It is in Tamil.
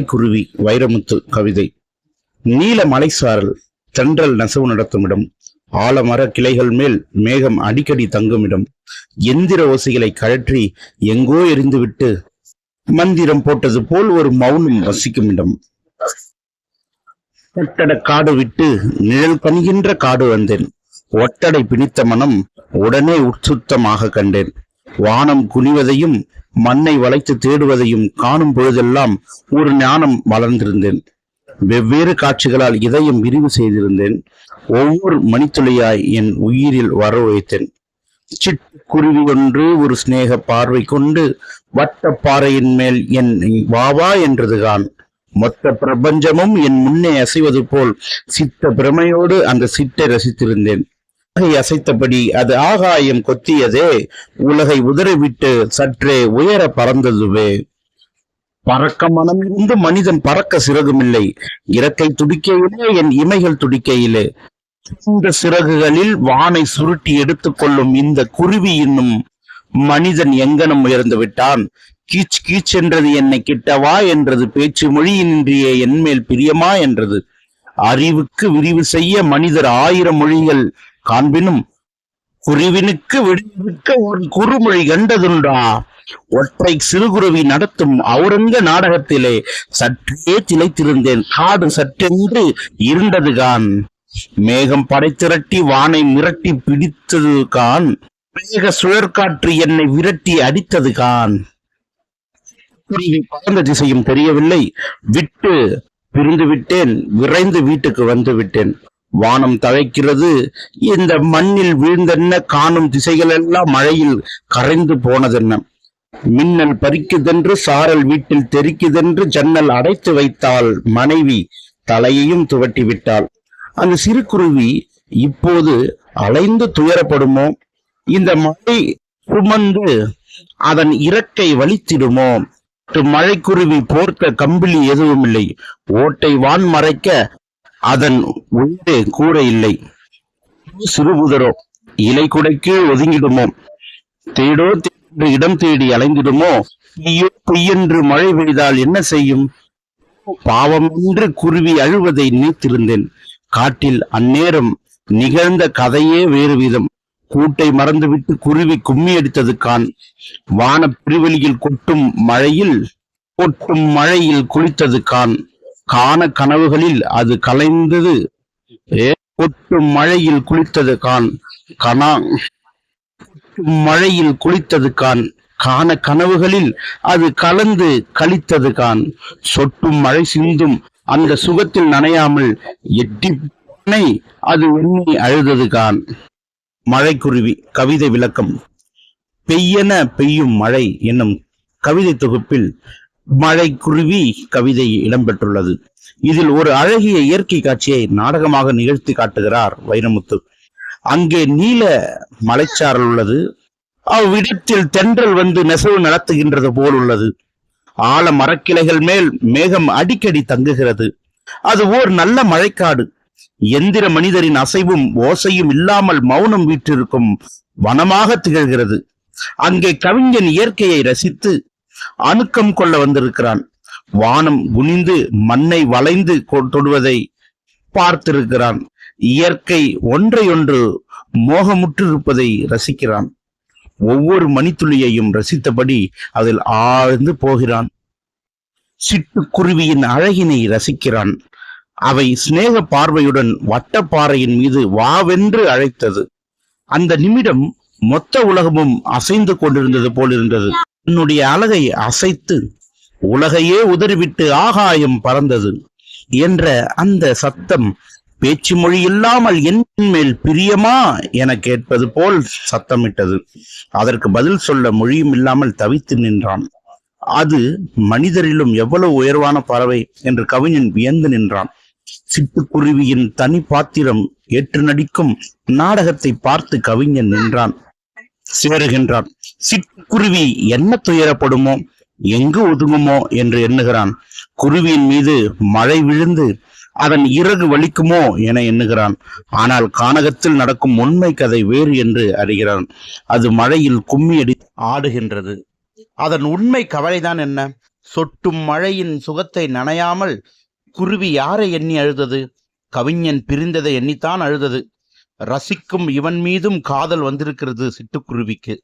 மலைக்குருவி வைரமுத்து கவிதை. நீல மலைசாரல் தென்றல் நெசவு நடத்துமிடம். ஆலமர கிளைகள் மேல் மேகம் அடிக்கடி தங்குமிடம். எந்திர ஓசைகளை கழற்றி எங்கோ எரிந்துவிட்டு மந்திரம் போட்டது போல் ஒரு மௌனம் வசிக்கும் இடம் ஒட்டட காடு விட்டு நிழல் பணிகின்ற காடு வந்தேன். ஒட்டடை பிணித்த மனம் உடனே உற்சுத்தமாக கண்டேன். வானம் குனிவதையும் மண்ணை வளைத்து தேடுவதையும் காணும் பொழுதெல்லாம் ஒரு ஞானம் வளர்ந்திருந்தேன். வெவ்வேறு காட்சிகளால் இதயம் விரிவு செய்திருந்தேன். ஒவ்வொரு மணித்துளியாய் என் உயிரில் வர வைத்தேன் சிட்டுக்குருவி ஒன்று ஒரு சிநேக பார்வை கொண்டு வட்ட பாறையின் மேல் என் வாவா என்றதுதான் மொத்த பிரபஞ்சமும் என் முன்னே அசைவது போல் சித்த பிரமையோடு அந்த சிட்டை ரசித்திருந்தேன். உலகை அசைத்தபடி அது ஆகாயம் கொத்தியதே. உலகை உதறிவிட்டு சற்றே உயர பறந்ததுவே. பறக்க மனம் இருந்து மனிதன் பறக்க சிறகுமில்லை. இறக்கை துடிக்கையிலே என் இமைகள் துடிக்கையிலே. இந்த சிறகுகளில் வானை சுருட்டி எடுத்துக்கொள்ளும் இந்த குருவி என்னும் மனிதன் எங்கனம் உயர்ந்து விட்டான். கீச் கீச் என்றது என்னை கிட்டவா என்றது பேச்சு மொழியின்றியே என்மேல் பிரியமா என்றது. அறிவுக்கு விரிவு செய்ய மனிதர் ஆயிரம் மொழிகள் காண்பினும் குருவினுக்கு விடுவிக்க ஒரு குறுமொழி கண்டதுண்டா. ஒற்றை சிறுகுருவி நடத்தும் அவுரங்க நாடகத்திலே சற்றே திளைத்திருந்தேன் காடு சற்றென்று இருண்டதுகான் மேகம் படைத்திரட்டி வானை மிரட்டி பிடித்தது கான் மேக சுழற்காற்று என்னை விரட்டி அடித்தது கான் குருவி பறந்த திசையும் தெரியவில்லை. விட்டு பிரிந்து விட்டேன் விரைந்து வீட்டுக்கு வந்து விட்டேன் வானம் தழைக்கிறது. இந்த மண்ணில் வீழ்ந்தென்ன காணும் திசைகள் எல்லாம் மழையில் கரைந்து போனதென்ன? மின்னல் பறிக்குதென்று சாரல் வீட்டில் தெரிக்குதென்று ஜன்னல் அடைத்து வைத்தாள் மனைவி தலையையும் துவட்டி விட்டாள். அந்த சிறு குருவி இப்போது அலைந்து துயரப்படுமோ? இந்த மழை சுமந்து அதன் இறக்கை வலித்திடுமோ? மழைக்குருவி போர்த்த கம்பிளி எதுவும் இல்லை ஓட்டை வான் மறைக்க அதன் உள்ளே கூரை இல்லை. சிறுபுதரோ இலை குடைக்கு ஒதுங்கிடுமோ? தேடோ தேடு இடம் தேடி அலைந்திடுமோ? பொய்யோ பொய்யென்று மழை பெய்தால் என்ன செய்யும்? பாவம் என்று குருவி அழுவதை நினைத்திருந்தேன். காட்டில் அந்நேரம் நிகழ்ந்த கதையே வேறு விதம். கூட்டை மறந்துவிட்டு குருவி கும்மி அடித்தது கான். வான பிரிவெளியில் கொட்டும் மழையில் கொட்டும் மழையில் குளித்தது கான். காண கனவுகளில் அது கலைந்தது. கொட்டும் மழையில் குளித்தது கான் கனா மழையில் குளித்தது கான் காண கனவுகளில் அது கலந்து கழித்தது கான் சொட்டும் மழை சிந்தும் அந்த சுகத்தில் நனையாமல் எட்டி அது எண்ணி அழுதது கான் மழைக்குருவி கவிதை விளக்கம். பெய்யென பெய்யும் மழை என்னும் கவிதை தொகுப்பில் மழைக்குருவி கவிதை இடம்பெற்றுள்ளது. இதில் ஒரு அழகிய இயற்கை காட்சியை நாடகமாக நிகழ்த்தி காட்டுகிறார் வைரமுத்து. அங்கே நீல மலைச்சாரல் உள்ளது. அவ்விடத்தில் தென்றல் வந்து நெசவு நடத்துகின்றது போல் உள்ளது. ஆழ மரக்கிளைகள் மேல் மேகம் அடிக்கடி தங்குகிறது. அது ஓர் நல்ல மழைக்காடு. எந்திர மனிதரின் அசைவும் ஓசையும் இல்லாமல் மௌனம் வீற்றிருக்கும் வனமாக திகழ்கிறது. அங்கே கவிஞன் இயற்கையை ரசித்து அணுக்கம் கொள்ள வந்திருக்கிறான். வானம் குனிந்து மண்ணை வளைந்து கொ- தொடுவதை பார்த்திருக்கிறான். இயற்கை ஒன்றையொன்று மோகமுற்றிருப்பதை ரசிக்கிறான். ஒவ்வொரு மணித்துளியையும் ரசித்தபடி அதில் ஆழ்ந்து போகிறான். சிட்டுக்குருவியின் அழகினை ரசிக்கிறான். அவை சிநேக பார்வையுடன் வட்டப்பாறையின் மீது வாவென்று அழைத்தது. அந்த நிமிடம் மொத்த உலகமும் அசைந்து கொண்டிருந்தது போலிருந்தது. என்னுடைய அழகை அசைத்து உலகையே உதறிவிட்டு ஆகாயம் பறந்தது என்ற அந்த சத்தம் பேச்சு மொழி இல்லாமல் என் மேல் பிரியமா என கேட்பது போல் சத்தமிட்டது. அதற்கு பதில் சொல்ல மொழியும் இல்லாமல் தவித்து நின்றான். அது மனிதரிலும் எவ்வளவு உயர்வான பறவை என்று கவிஞன் வியந்து நின்றான். சிட்டுக்குருவியின் தனி பாத்திரம் ஏற்று நடிக்கும் நாடகத்தை பார்த்து கவிஞன் நின்றான். சேருகின்றான். சிற்குருவி என்ன துயரப்படுமோ எங்கு ஒதுங்குமோ என்று எண்ணுகிறான். குருவியின் மீது மழை விழுந்து அதன் இறகு வலிக்குமோ என எண்ணுகிறான். ஆனால் கானகத்தில் நடக்கும் உண்மை கதை வேறு என்று அறிகிறான். அது மழையில் கும்மி அடி ஆடுகின்றது. அதன் உண்மை கவலைதான் என்ன? சொட்டும் மழையின் சுகத்தை நனையாமல் குருவி யாரை எண்ணி அழுதது? கவிஞன் பிரிந்ததை எண்ணித்தான் அழுதது. ரசிக்கும் இவன் மீதும் காதல் வந்திருக்கிறது சிட்டுக்குருவிக்கு.